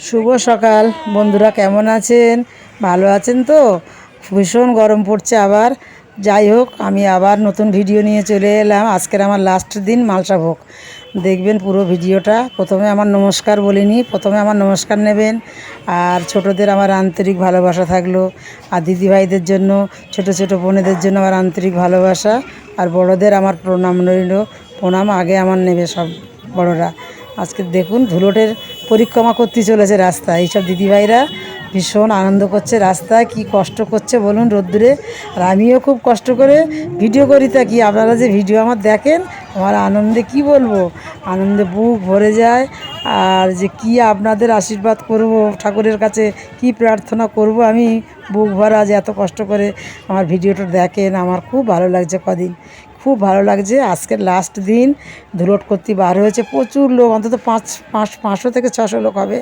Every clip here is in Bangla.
শুভ সকাল। বন্ধুরা কেমন আছেন? ভালো আছেন তো? ভীষণ গরম পড়ছে আবার। যাই হোক, আমি আবার নতুন ভিডিও নিয়ে চলে এলাম। আজকের আমার লাস্ট দিন মালসা ভোগ। দেখবেন পুরো ভিডিওটা। প্রথমে আমার নমস্কার বলিনি, প্রথমে আমার নমস্কার নেবেন। আর ছোটদের আমার আন্তরিক ভালোবাসা থাকল। আর দিদিভাইদের জন্য, ছোট ছোট বোনেদের জন্য আমার আন্তরিক ভালোবাসা। আর বড়দের আমার প্রণাম রইল। প্রণাম আগে আমার নেবে সব বড়রা। আজকে দেখুন ধুলোটের পরিক্রমা করতে চলেছে রাস্তায়। এইসব দিদিভাইরা ভীষণ আনন্দ করছে রাস্তায়, কি কষ্ট করছে বলুন রোদ্দুরে। আর আমিও খুব কষ্ট করে ভিডিও করি থাকি। আপনারা যে ভিডিও আমার দেখেন, আমার আনন্দে কি বলব? আনন্দে বুক ভরে যায়। আর যে কি আপনাদের আশীর্বাদ করব, ঠাকুরের কাছে কি প্রার্থনা করব, আমি বুক ভরা যে এত কষ্ট করে আমার ভিডিওটা দেখেন, আমার খুব ভালো লাগছে কদিন। খুব ভালো লাগছে। আজকের লাস্ট দিন ধুলট করতে বার হয়েছে। প্রচুর লোক, অন্তত পাঁচ পাঁচ, পাঁচশো থেকে ছশো লোক হবে।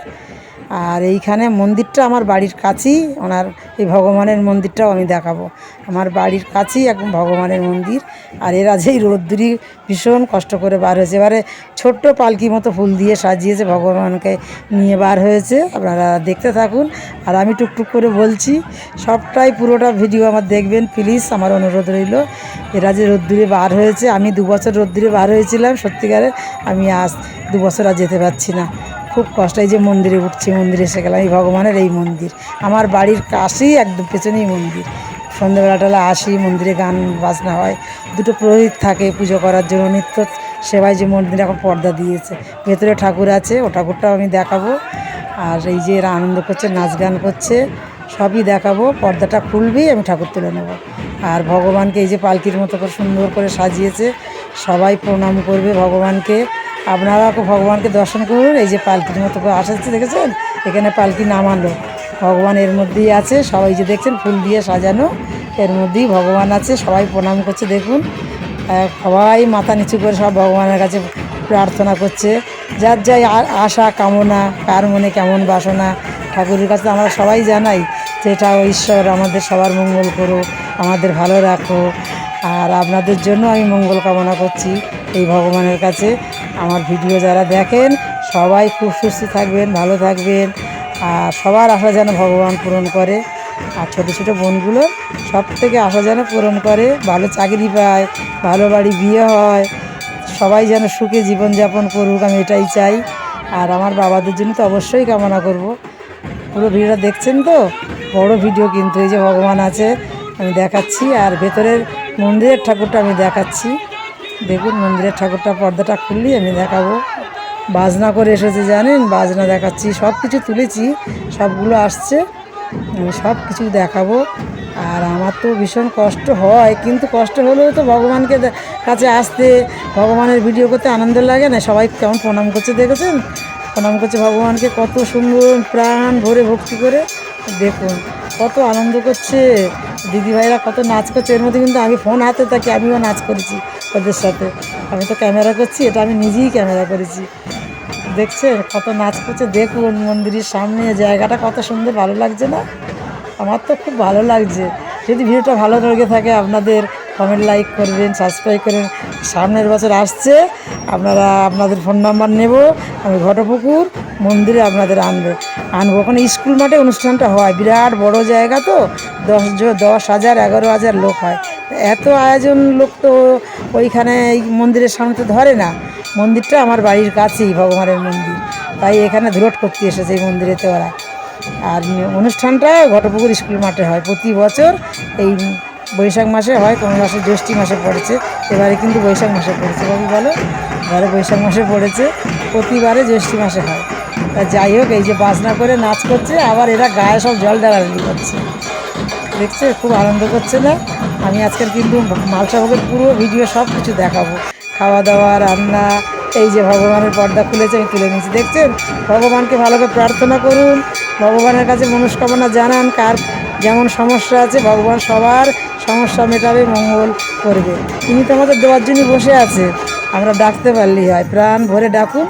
আর এইখানে মন্দিরটা আমার বাড়ির কাছেই। ওনার এই ভগবানের মন্দিরটাও আমি দেখাবো। আমার বাড়ির কাছেই একদম ভগবানের মন্দির। আর এরা যেই রোদ্দুরি ভীষণ কষ্ট করে বার হয়েছে। এবারে ছোট্ট পালকি মতো ফুল দিয়ে সাজিয়েছে ভগবানকে নিয়ে বার হয়েছে। আপনারা দেখতে থাকুন। আর আমি টুকটুক করে বলছি, সবটাই পুরোটা ভিডিও আমার দেখবেন। প্লিজ আমার অনুরোধ রইল, এরা যে রোদ্দুরে বার হয়েছে, আমি দু বছর রোদ্দুরে বার হয়েছিলাম। সত্যিকারে আমি আজ দু বছর আর যেতে পারছি না। খুব কষ্ট এই যে মন্দিরে উঠছি, মন্দিরে এসে গেলাম, এই ভগবানের এই মন্দির। আমার বাড়ির কাছেই একদম পেছনেই মন্দির। সন্ধ্যেবেলাটালে আসি, মন্দিরে গান বাজনা হয়, দুটো পুরোহিত থাকে পুজো করার জন্য, নিত্য সেবায় যে মন্দিরে এখন পর্দা দিয়েছে। ভেতরে ঠাকুর আছে, ও ঠাকুরটাও আমি দেখাবো। আর এই যে এরা আনন্দ করছে, নাচ গান করছে, সবই দেখাবো, পর্দাটা খুলবেই আমি ঠাকুর তুলে নেব। আর ভগবানকে এই যে পালকির মতো করে সুন্দর করে সাজিয়েছে, সবাই প্রণাম করবে ভগবানকে। আপনারা ভগবানকে দর্শন করুন, এই যে পালকির মতো আসাচ্ছে দেখেছেন? এখানে পালকি নামালো। ভগবান এর মধ্যেই আছে, সবাই যে দেখছেন, ফুল দিয়ে সাজানো, এর মধ্যেই ভগবান আছে, সবাই প্রণাম করছে, দেখুন। সবাই মাথা নিচু করে সব ভগবানের কাছে প্রার্থনা করছে। যার যাই আশা, কামনা, কার মনে কেমন বাসনা, ঠাকুরের কাছে আমরা সবাই জানাই যে এটা ঈশ্বর, আমাদের সবার মঙ্গল করো, আমাদের ভালো রাখো। আর আপনাদের জন্য আমি মঙ্গল কামনা করছি এই ভগবানের কাছে। আমার ভিডিও যারা দেখেন, সবাই খুব সুস্থ থাকবেন, ভালো থাকবেন। আর সবার আশা যেন ভগবান পূরণ করে। আর ছোটো ছোটো বোনগুলো সব থেকে আশা যেন পূরণ করে। ভালো চাকরি পায়, ভালো বাড়ি বিয়ে হয়। সবাই যেন সুখে জীবনযাপন করুক, আমি এটাই চাই। আর আমার বাবাদের জন্য তো অবশ্যই কামনা করব। পুরো ভিডিওটা দেখছেন তো? বড় ভিডিও কিন্তু, এই যে ভগবান আছে, আমি দেখাচ্ছি। আর ভেতরের মন্দিরের ঠাকুরটা আমি দেখাচ্ছি। দেখুন মন্দিরের ঠাকুরটা পর্দাটা খুললেই আমি দেখাবো। বাজনা করে এসেছে, জানেন? বাজনা দেখাচ্ছি সব কিছু তুলেছি, সবগুলো আসছে, আমি সব কিছু দেখাবো। আর আমার তো ভীষণ কষ্ট হয়, কিন্তু কষ্ট হলেও তো ভগবানকে কাছে আসতে, ভগবানের ভিডিও করতে আনন্দ লাগে না। সবাই কেমন প্রণাম করছে, দেখেছেন? প্রণাম করছে ভগবানকে, কত সুন্দর প্রাণ ভরে ভক্তি করে। দেখুন, কত আনন্দ করছে। দিদিভাইরা কত নাচ করছে, এর মধ্যে কিন্তু আমি ফোন হাতে থাকি, আমিও নাচ করেছি ওদের সাথে। আমি তো ক্যামেরা করছি, এটা আমি নিজেই ক্যামেরা করেছি। দেখছে, কত নাচ করছে, দেখুন মন্দিরের সামনে, জায়গাটা কত সুন্দর, ভালো লাগছে না? আমার তো খুব ভালো লাগছে। যদি ভিডিওটা ভালো লেগে থাকে আপনাদের কমেন্ট লাইক করবেন সাবস্ক্রাইব করবেন। সামনের বছর আসছে, আপনারা আপনাদের ফোন নাম্বার নেব। আমি ঘটপুকুর, মন্দিরে আপনাদের আনব। আনব। ওখানে স্কুল মাঠে অনুষ্ঠানটা হয়। বিরাট বড় জায়গা তো। দশ দশ হাজার, এগারো হাজার লোক হয়। এত আয়োজন লোক তো ওইখানে এই মন্দিরের সামনে তো ধরে না। মন্দিরটা আমার বাড়ির কাছেই, ভগবানের মন্দির। তাই এখানে ধুরট করতে এসেছে এই মন্দিরেতে ওরা। আর অনুষ্ঠানটা ঘটপুকুর স্কুল মাঠে হয়। প্রতি বছর এই বৈশাখ মাসে হয় কোনো মাসে জ্যৈষ্ঠী মাসে পড়েছে। এবারে কিন্তু বৈশাখ মাসে পড়েছে, বাবু বলো। এবারে বৈশাখ মাসে পড়েছে, প্রতিবারে জ্যৈষ্ঠী মাসে হয়। তা যাই হোক, এই যে বাজনা করে নাচ করছে, আবার এরা গায়ে সব জল ঢালাঢালি করছে। দেখছে? খুব আনন্দ করছে না? আমি আজকের কিন্তু মালসা ভোগের পুরো ভিডিও সব কিছু দেখাবো। খাওয়া দাওয়া রান্না, এই যে ভগবানের পর্দা খুলেছে, আমি তুলে নিয়েছি। দেখছেন? ভগবানকে ভালো করে প্রার্থনা করুন। ভগবানের কাছে মনস্কামনা জানান, কার যেমন সমস্যা আছে, ভগবান সবার সমস্যা মেটাবে, মঙ্গল করবে। তিনি তো আমাদের দেওয়ার জন্য বসে আছে। আমরা ডাকতে পারলেই হয়। প্রাণ ভরে ডাকুন,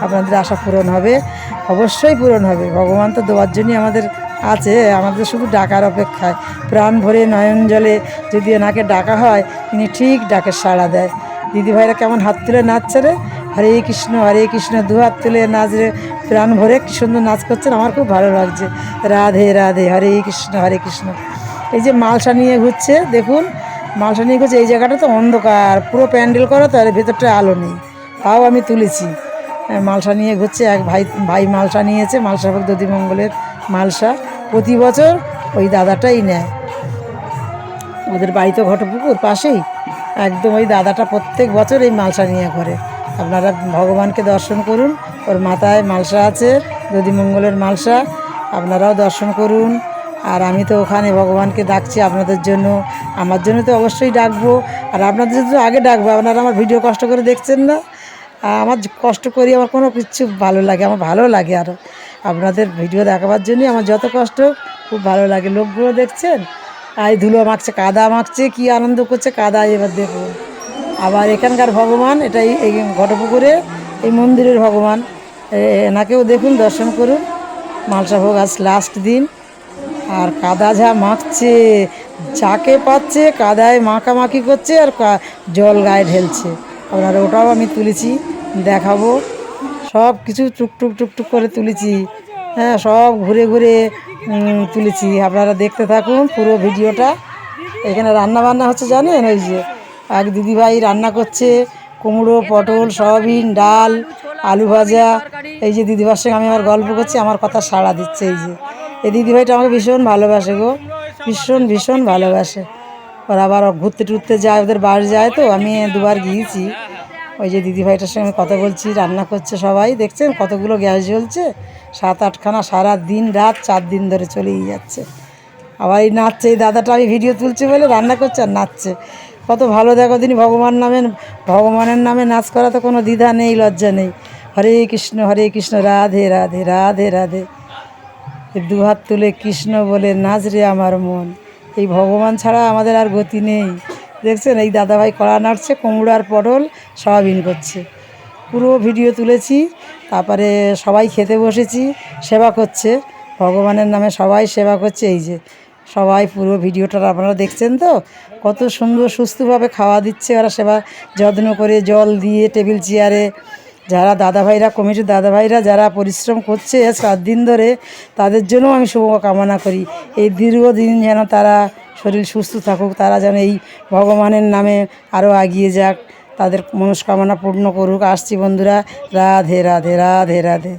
আপনাদের আশা পূরণ হবে। অবশ্যই পূরণ হবে। ভগবান তো দেওয়ার জন্যই আমাদের আছে। আমাদের শুধু ডাকার অপেক্ষায়। প্রাণ ভরে নয়ন জলে যদি ওনাকে ডাকা হয়, তিনি ঠিক ডাকে সাড়া দেয়। দিদিভাইরা কেমন হাত তুলে নাচছে রে? হরে কৃষ্ণ হরে কৃষ্ণ, দু হাত তুলে নাচ রে। প্রাণ ভরে কি সুন্দর নাচ করছেন আমার খুব ভালো লাগছে। রাধে রাধে হরে কৃষ্ণ হরে কৃষ্ণ। এই যে মালসা নিয়ে ঘুরছে দেখুন মালসা নিয়ে ঘুরছে এই জায়গাটা তো অন্ধকার পুরো প্যান্ডেল করা তো আর ভেতরটা আলো নেই। তাও আমি তুলেছি। হ্যাঁ, মালসা নিয়ে ঘুরছে এক ভাই ভাই মালসা নিয়েছে মালসা ভোগ দধিমঙ্গলের মালসা। প্রতি বছর ওই দাদাটাই নেয়। ওদের বাড়ি তো ঘটপুকুর পাশেই। একদম ওই দাদাটা প্রত্যেক বছর এই মালসা নিয়ে করে আপনারা ভগবানকে দর্শন করুন ওর মাথায় মালসা আছে দধিমঙ্গলের মালসা, আপনারাও দর্শন করুন। আর আমি তো ওখানে ভগবানকে ডাকছি আপনাদের জন্য। আমার জন্য তো অবশ্যই ডাকবো। আর আপনাদের জন্য আগে ডাকবো, আপনারা আমার ভিডিও কষ্ট করে দেখছেন না। আমার কষ্ট করি আমার কোনো কিছু ভালো লাগে, আমার ভালো লাগে আরও আপনাদের ভিডিও দেখাবার জন্যই আমার যত কষ্ট, খুব ভালো লাগে। লোকগুলো দেখছেন? আর ধুলো মাখছে, কাদা মাখছে, কি আনন্দ করছে, কাদা এবার দেখুন। আবার এখানকার ভগবান, এটাই এই ঘটপুকুরে, এই মন্দিরের ভগবান। এনাকেও দেখুন, দর্শন করুন। মালসা ভোগ আজ লাস্ট দিন। আর কাদা যা মাখছে, যাকে পাচ্ছে, কাদায় মাখামাখি করছে আর জল গায়ে ঢেলছে। আপনারা ওটাও আমি তুলেছি, দেখাবো। সব কিছু টুকটুক টুকটুক করে তুলেছি। হ্যাঁ সব ঘুরে ঘুরে তুলেছি। আপনারা দেখতে থাকুন পুরো ভিডিওটা। এখানে রান্না বান্না হচ্ছে জানেন, ওই যে, এক দিদিভাই রান্না করছে, কুমড়ো, পটল, সয়াবিন, ডাল, আলু ভাজা এই যে দিদিভাইয়ের সঙ্গে আমি আমার গল্প করছি, আমার কথা সাড়া দিচ্ছে এই যে। এই দিদিভাইটা আমাকে ভীষণ ভালোবাসে গো, ভীষণ ভীষণ ভালোবাসে। ওরা আবার ঘুরতে টুরতে যায়, ওদের বাড়ি যায় তো, আমি দুবার গিয়েছি। ওই যে দিদিভাইটার সঙ্গে কথা বলছি, রান্না করছে সবাই, দেখছেন কতগুলো গ্যাস জ্বলছে। সাত আটখানা সারা দিন রাত, চার দিন ধরে চলেই যাচ্ছে। আবার এই নাচছে, এই দাদাটা আমি ভিডিও তুলছি বলে রান্না করছে আর নাচছে। কত ভালো দেখো তিনি ভগবান নামে, ভগবানের নামে নাচ করা তো কোনো দ্বিধা নেই, লজ্জা নেই। হরে কৃষ্ণ হরে কৃষ্ণ, রাধে রাধে রাধে রাধে। দুহাত তুলে কৃষ্ণ বলে, নাচ রে আমার মন। এই ভগবান ছাড়া আমাদের আর গতি নেই। দেখছেন, এই দাদাভাই কড়া নাড়ছে, কুমড়ো আর পটল সয়াবিন করছে। পুরো ভিডিও তুলেছি, তারপরে সবাই খেতে বসেছি, সেবা করছে। ভগবানের নামে সবাই সেবা করছে, এই যে সবাই পুরো ভিডিওটা আপনারা দেখছেন তো? কত সুন্দর সুস্থভাবে খাওয়া দিচ্ছে, ওরা সেবা যত্ন করে জল দিয়ে টেবিল চেয়ারে যারা দাদাভাইরা, কমিটির দাদাভাইরা যারা পরিশ্রম করছে সাত দিন ধরে, তাদের জন্য আমি শুভ কামনা করি। এই দীর্ঘদিন যেন তারা শরীর সুস্থ থাকুক, তারা যেন এই ভগবানের নামে আরও এগিয়ে যাক, তাদের মনস্কামনা পূর্ণ করুক। আসছি বন্ধুরা, রাধে রাধে রাধে রাধে।